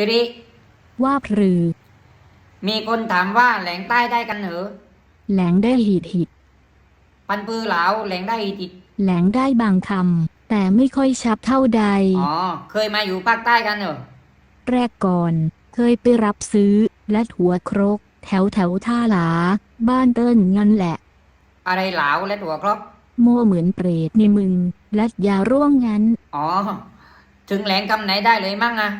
สิริ ว่าพรือ มีคนถามว่าแหลงใต้ได้กันเหรอแหลงได้หีดหิด ปันปือเหลาแหลงได้อีติดแหลงได้บางคำแต่ไม่ค่อยชัดเท่าใด อ๋อ เคยมาอยู่ภาคใต้กันเหรอแรกก่อน เคยไปรับซื้อ และหัวครก แถวแถวท่าหลา บ้านเติ้นงันแหละ อะไรเหลาและตัวครบโม่เหมือนเปรตในมึง และยาร่วงงั้น อ๋อ ถึงแหลงคำไหนได้เลยมั่งอะ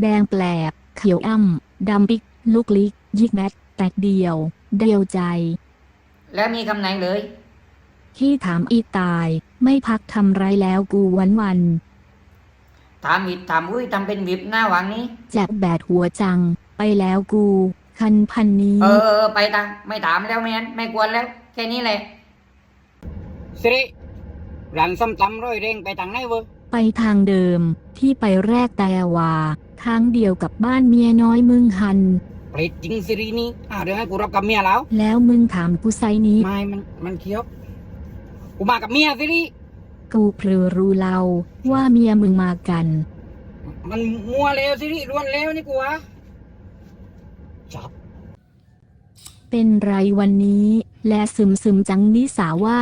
แดงแปลก เขียวอ่ำดำปิก ลูกลิก ยิกแมทแตกเดียว เดียวใจ แล้วมีคำไหนเลย ที่ถามอีตาย ไม่พักทำไรแล้วกูวันวันถามอิดถามอุ้ยทำเป็นวิบหน้าหวังนี้ๆแจกแบดหัวจัง ไปแล้วกู คันพันนี้ เออเออไปตาไม่ถามแล้วไม่งั้นไม่กวนแล้ว แค่นี้แหละ สิริร้านส้มตำร้อยเร่งไปทางไหนเวอ ไปทางเดิม ที่ไปแรกแต่ว่าทางเดียวกับบ้านเมียน้อยมึงหันเปรตจริงสิรินี่อ่าเดี๋ยวให้กูรับกับเมียแล้ว แล้วมึงถามกูไซนี้ ไม่ มันมันเคี้ยว กูมากับเมียสิริกูเพลอรู้เราว่าเมียมึงมากัน มันมัวเลวสิริรวนเลวนี่กูวะจับ เป็นไรวันนี้ และซึมซึมจังนิสาว่า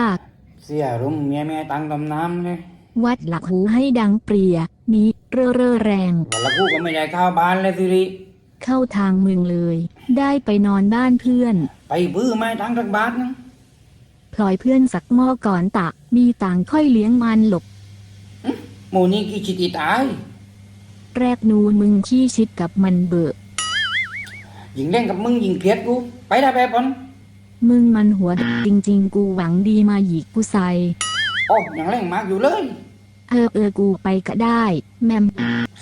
เสียรุมเมียเมียตังตำน้ำเลย วัดหลักหูให้ดังเปรีย นี้เร่อเร่อแรง วันละกูก็ไม่ได้เข้าบ้านเลยสิริ เข้าทางมึงเลย ได้ไปนอนบ้านเพื่อน ไปบื้อไม่ตังทักบาทนึงพลอยเพื่อนสักหม้อก่อนตะ มีต่างค่อยเลี้ยงมันหลบ หมูนี่กี่ชิติตาย แรกนูนมึงขี้ชิดกับมันเบิกยิงเล่นกับมึงยิงเกลียดกู ไปได้ไปปอนมึงมันหัวดจริง ๆ กูหวังดีมาหยิกกูใส่ โอ้ยังเล่นมากอยู่เลยเออเออกูไปก็ได้ แมมสัตว์